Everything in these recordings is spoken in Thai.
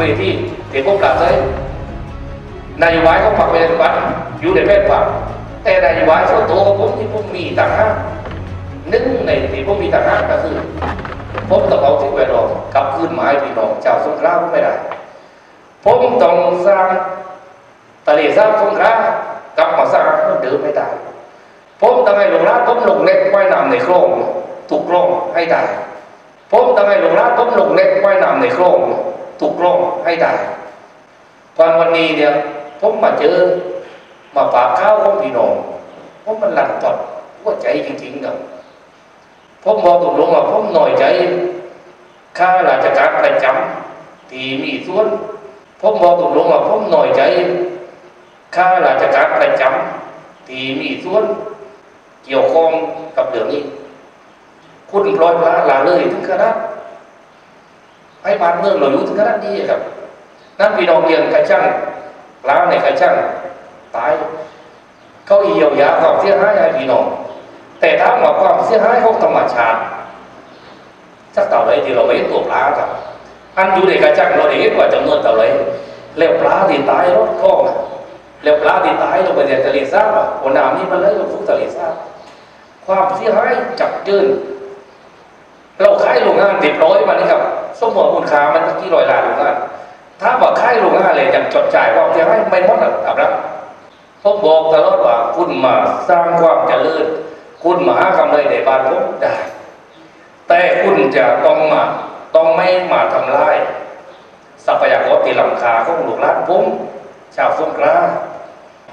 เวทีเด็กพวกปราบเลยนายว้เขาฝักไปในวัดอยู่ในแพทย์ฝักแต่นายว้ส่วนตัวของผมที่ผมมีต่างหากหนึ่งในที่ผมมีต่างหากก็คือผมต้องเอาสิ่งแวดล้อมกลับคืนมาให้พี่น้องชาวสงขลาไม่ได้ผมต้องสร้างทะเลสาบสงขลากลับมาสร้างเหมือนเดิมไม่ได้ผมต้องให้หลวงราต้มลงเล็กว่ายน้ำในโคลงถูกกล้องให้ได้ผมต้องให้หลวงราต้มลงเล็กว่ายน้ำในโคลง ถูกกล้องให้ได้ตอนวันนี้เนี่ยผมมาเจอ มาปากข้าวของพี่น้องผมมันหลั่นตอดหัวใจจริงๆครับผมบอกตรงๆว่าผมหน่อยใจข้าราชการประจำที่มีส่วนผมบอกตรงๆว่าผมหน่อยใจข้าราชการประจำที่มีส่วนเกี่ยวข้องกับเรื่องนี้ คุณปล่อยปลาละเลยถึงขนาด ให้บ้านเมืองเราอยู่ถึงขนาดนี้ครับนั่นพี่น้องเรียนกระช่างปลาในกระช่างตายเขาเยียวยาความเสียหายให้พี่น้อง แต่ถ้าว่าความเสียหายของธรรมชาติสักเท่าไรที่เราไม่ตัวปลาครับอันอยู่ในกระช่างเราเห็นว่าจำนวนเท่าไรแล้วปลาที่ตายรถข้องแล้วปลาที่ตายลงไปในทะเลสาบอะหัวน้านี่มันไหลลงสู่ทะเลสาบความเสียหายจับจืนเราขายโรงงานเรียบร้อยมานี่ครับ สมมติมูลค่ามันกี่ร้อยล้านโรงงานถ้าว่าขายโรงงาเลยยังจดจ่ายความเสียหายไม่หมดหรอกครับ ผมบอกตลอดว่าคุณมาสร้างความเจริญคุณมาหากำไรในบ้านผมได้ แต่คุณจะต้องมาต้องไม่มาทำลายทรัพยากรที่ลำคาของลูกหลานผมชาวสงขลา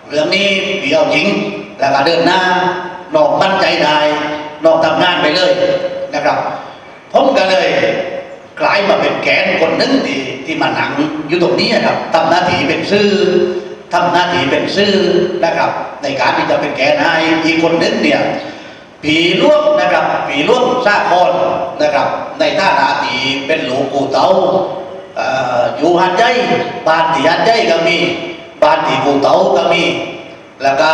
เรื่องนี้พี่เอาจริงแล้วก็เดินหน้านอกมั่นใจได้นอกทำงานไปเลยนะครับ ผมก็เลย กลายมาเป็นแกนคนหนึ่งที่ที่มาหนังอยู่ตรงนี้นะครับทำหน้าที่เป็นซื่อทำหน้าที่เป็นซื่อนะครับ ในการที่จะเป็นแกนให้อีกคนหนึงเนี่ยผีล่วงนะครับผีล่วงซากคนนะครับ ในท่านาทีเป็นหลวงปู่เตาอยู่หันใจบ้านที่หันใจก็มีบ้านที่กูเตาก็มี แล้วก็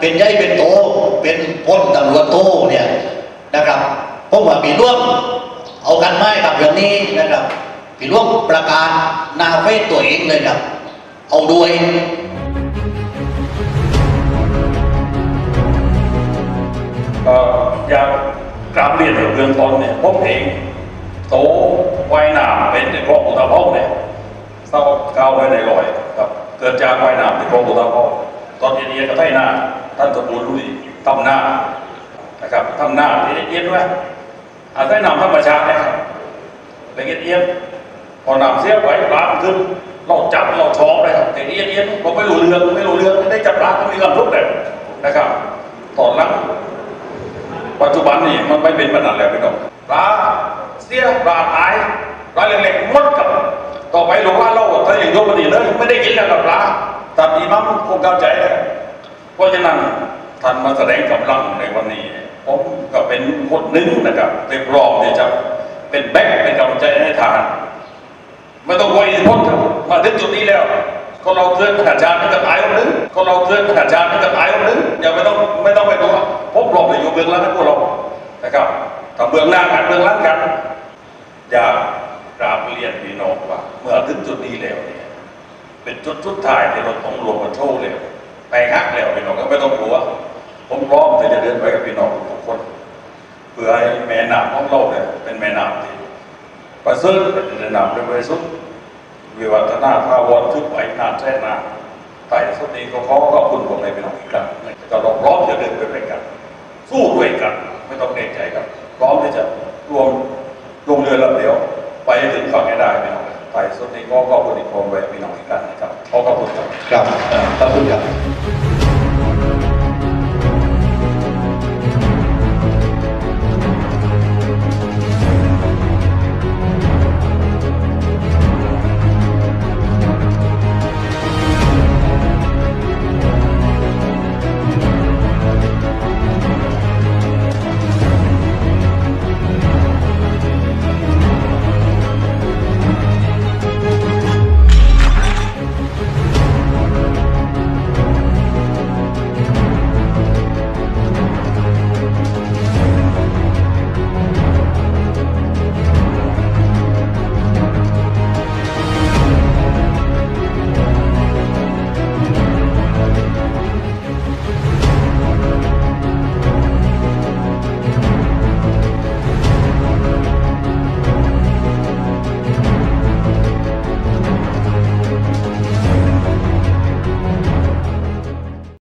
เป็นใหญ่เป็นโตเป็นพ้นตำรวจโตเนี่ยนะครับผมว่าปีร่วม เอากันไหมกับเรื่องนี้นะครับปีร่วมประกาศนาเฟซตัวเองเลยครับ เอาด้วยอยากกราบเรียนเบื้องต้นเนี่ยผมเองโตวายน้ำเป็นในคลองอุตภาวเนี่ยเศร้าเก้าไว้ในรอยครับ เกิดจากวายน้ำในคลองอุตภาวตอนเย็นๆก็ไถหน้า ท่านกระปูลุยทำหน้านะครับทำหน้าเอียดด้วยอาศัยน้ำธรรมชาตินะครับละเอียดเอีย ดพอน้ำเสียไปปลามันขึ้นเราจับเราช้องเลยครับแต่เอียดเอียดเราไม่รู้เรื่องไม่รู้เรื่องไม่ได้จับปลาก็มีความทุกข์เลยนะครับตอนหลังปัจจุบันนี่มันไม่เป็นปัญหาแล้วพี่น้องปลาเสียปลาตายปลาเล็กๆมดกับ ต่อไปหลวงว่าเราถ้าอย่างยกปฏิเลยไม่ได้กินแล้วกับปลาตัดอีมั่งคงเข้าใจเลยเพราะฉะนั้นท่านมาแสดงกำลังในวันนี้ ผมก็เป็นคนหนึ่งนะครับเต็มรอบที่จะเป็นแบ็คเป็นกำลังใจให้ทาน ไม่ต้องกลัวอิทธิพลครับมาถึงจุดนี้แล้วคนเราเคลื่อนขนาดชาติมันจะตายคนหนึงคนเราเคลื่อนขนาดชาติมันจะตายคนหนึงอย่าไม่ต้องไม่ต้องไปกลัวพบหลบอยู่เบื้องหลังนะพวกเรานะครับถ้าเบื้องหน้ากันเบื้องหลังกัน อย่ากราบเรียนพี่น้องว่า เมื่อถึงจุดนี้แล้วเนี่ยเป็นจุดสุดท้ายที่เราต้องรวมกันโชว์แล้วไปฮักแล้วพี่น้องก็ไม่ต้องกลัว ผมพร้อมที่จะเดินไปกับพี่น้องทุกคนเพื่อให้แม่น้ำของเราเนี่ยเป็นแม่น้ำที่ประเสริฐเป็นแนะนำเป็นบริสุทธิ์วิวัฒนาภาวรทึกไหวนานแท้นานไต่สุดนี้ก็ขอขอบคุณผมในเป็นองค์อีกครั้งก็เราพร้อมจะเดินไปด้วยกัน สู้ด้วยกัน ไม่ต้องเกรงใจกันพร้อมที่จะรวมลงเรือลำเดียว ไปถึงฝั่งให้ได้พี่น้องไต่สุดนี้ก็ขอบคุณอีกคนไว้พี่น้องอีกครั้งนะครับขอขอบคุณครับครับเอ่อขอบคุณครับ